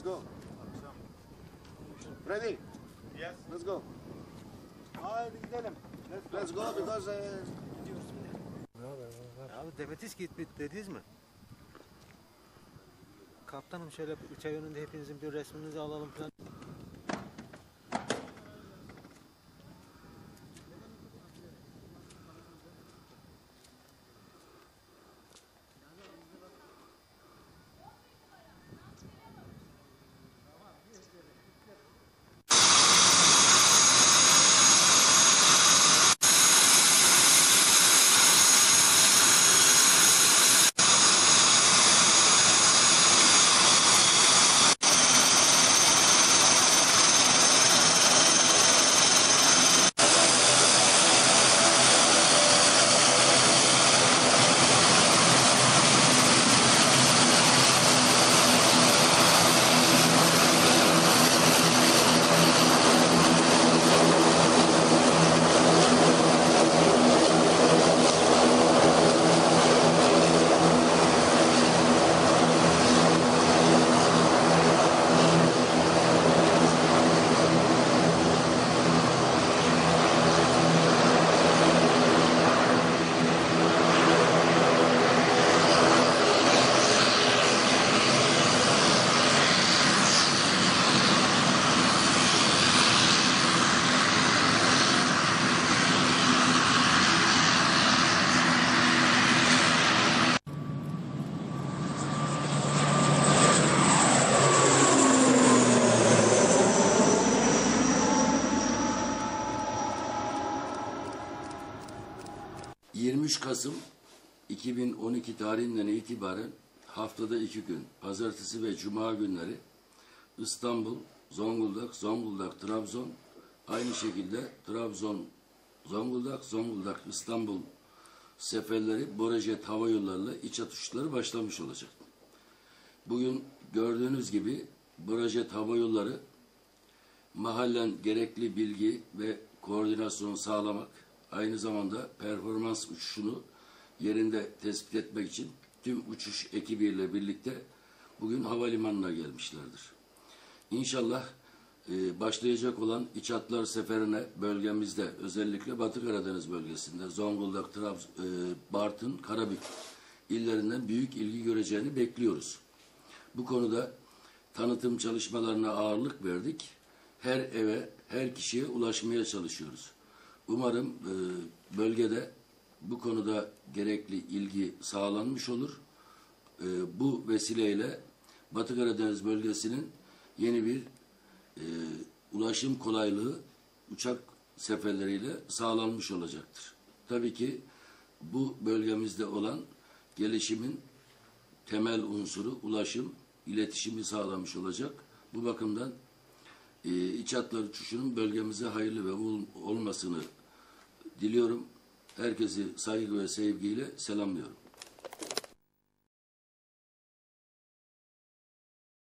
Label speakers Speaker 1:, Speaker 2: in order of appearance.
Speaker 1: Let's go. Ready?
Speaker 2: Yes.
Speaker 1: Let's go.
Speaker 2: Haydi gidelim. Let's go.
Speaker 1: Let's go because uh,
Speaker 3: Abi Demetis git bit dediniz mi? Kaptanım şöyle üç ay önünde hepinizin bir resminizi alalım falan.
Speaker 4: 23 Kasım 2012 tarihinden itibaren haftada iki gün, pazartesi ve cuma günleri İstanbul, Zonguldak, Zonguldak, Trabzon, aynı şekilde Trabzon, Zonguldak, Zonguldak, İstanbul seferleri Borajet Hava Yolları'yla iç atışları başlamış olacak. Bugün gördüğünüz gibi Borajet Hava Yolları mahallen gerekli bilgi ve koordinasyon sağlamak, aynı zamanda performans uçuşunu yerinde tespit etmek için tüm uçuş ekibiyle birlikte bugün havalimanına gelmişlerdir. İnşallah e, başlayacak olan iç hatlar seferine bölgemizde özellikle Batı Karadeniz bölgesinde Zonguldak, Trabzon, e, Bartın, Karabük illerinden büyük ilgi göreceğini bekliyoruz. Bu konuda tanıtım çalışmalarına ağırlık verdik. Her eve, her kişiye ulaşmaya çalışıyoruz. Umarım e, bölgede bu konuda gerekli ilgi sağlanmış olur. E, bu vesileyle Batı Karadeniz bölgesinin yeni bir e, ulaşım kolaylığı uçak seferleriyle sağlanmış olacaktır. Tabii ki bu bölgemizde olan gelişimin temel unsuru ulaşım, iletişimi sağlamış olacak. Bu bakımdan e, iç hatlar uçuşunun bölgemize hayırlı ve ol- olmasını diliyorum. Herkesi saygı ve sevgiyle selamlıyorum.